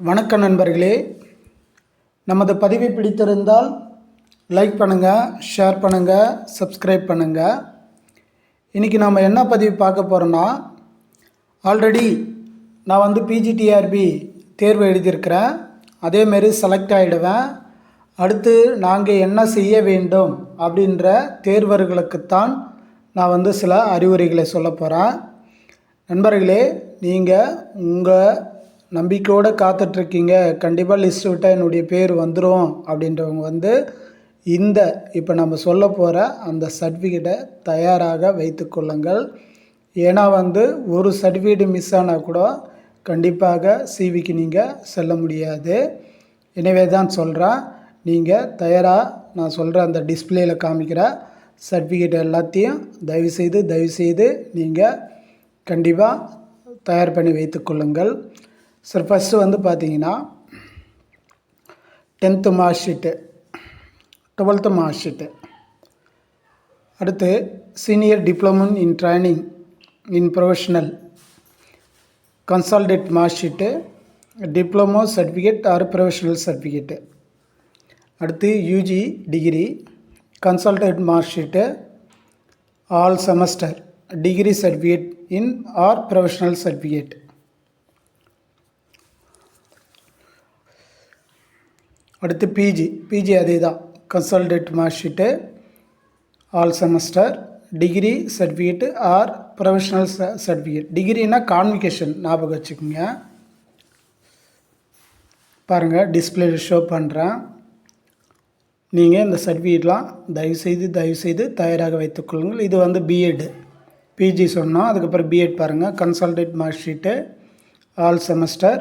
வணக்கம் நண்பர்களே. நமது பதிவை பிடித்திருந்தால் லைக் பண்ணுங்கள் ஷேர் பண்ணுங்கள் சப்ஸ்கிரைப் பண்ணுங்கள் இன்றைக்கி நம்ம என்ன பதிவு பார்க்க போகிறோன்னா ஆல்ரெடி நான் வந்து பிஜிடிஆர்பி தேர்வு எழுதியிருக்கிறேன். அதேமாரி செலக்ட் ஆகிடுவேன் அடுத்து நாங்கள் என்ன செய்ய வேண்டும் அப்படின்ற தேர்வர்களுக்குத்தான் நான் வந்து சில அறிவுரைகளை சொல்ல போகிறேன் நண்பர்களே நீங்கள் உங்கள் நம்பிக்கையோடு காத்துட்ருக்கீங்க. கண்டிப்பாக லிஸ்ட் விட்டால் என்னுடைய பேர் வந்துடும் அப்படின்றவங்க வந்து இந்த இப்போ நம்ம சொல்ல போகிற அந்த சர்டிஃபிகேட்டை தயாராக வைத்துக்கொள்ளுங்கள் ஏன்னா வந்து ஒரு சர்டிஃபிகேட் மிஸ் ஆனால் கூட கண்டிப்பாக சிவிக்கு நீங்கள் செல்ல முடியாது. எனவே தான் சொல்கிறேன் நீங்கள் தயாராக நான் சொல்கிற அந்த டிஸ்பிளேயில் காமிக்கிற சர்டிஃபிகேட் எல்லாத்தையும் தயவுசெய்து தயவுசெய்து நீங்கள் கண்டிப்பாக தயார் பண்ணி வைத்துக்கொள்ளுங்கள் சார் ஃபஸ்ட்டு வந்து பார்த்தீங்கன்னா tenth mark sheet twelfth mark sheet அடுத்து senior diploma in training in professional consolidated mark sheet diploma certificate or professional certificate அடுத்து UG degree consolidated mark sheet all semester degree certificate in or professional certificate அடுத்து PG PG அதே தான் consolidated mark sheet all semester degree certificate or professional certificate டிகிரினா convocation ஞாபகம் வச்சுக்கோங்க. பாருங்கள் டிஸ்பிளேல show பண்ணுறேன் நீங்கள் இந்த சர்டிஃபிகேட்லாம் தயவுசெய்து தயவுசெய்து தயாராக வைத்துக்கொள்ளுங்கள் இது வந்து பிஎட் பிஜி சொன்னோம் அதுக்கப்புறம் பிஎட் பாருங்கள் consolidated mark sheet all semester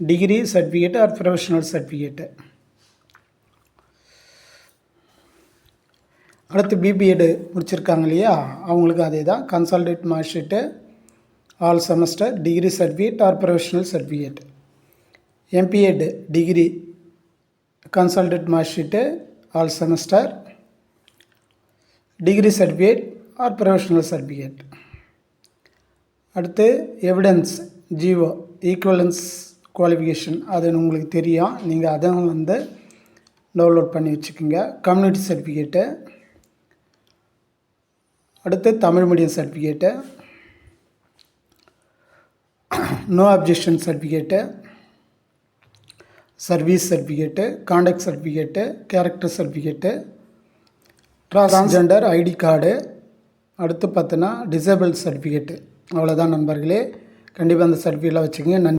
degree certificate or professional certificate அடுத்து பிபிஎட் முடிச்சிருக்காங்க இல்லையா? அவங்களுக்கு அதே தான். Consolidated mark sheet all semester degree certificate or professional certificate M Ed degree consolidated mark sheet all semester degree certificate or professional certificate அடுத்து evidence GO equivalence qualification அது உங்களுக்கு தெரியும். நீங்கள் அதை வந்து டவுன்லோட் பண்ணி வச்சுக்கோங்க. கம்யூனிட்டி சர்டிஃபிகேட்டு அடுத்து Tamil medium certificate no objection certificate service certificate conduct certificate character certificate transgender ID card அடுத்து பார்த்தோன்னா டிசேபிள் சர்டிஃபிகேட்டு அவ்வளோதான் நண்பர்களே. கண்டிப்பாக அந்த சர்டிஃபிகேட்லாம் வச்சுக்கோங்க. நன்றி.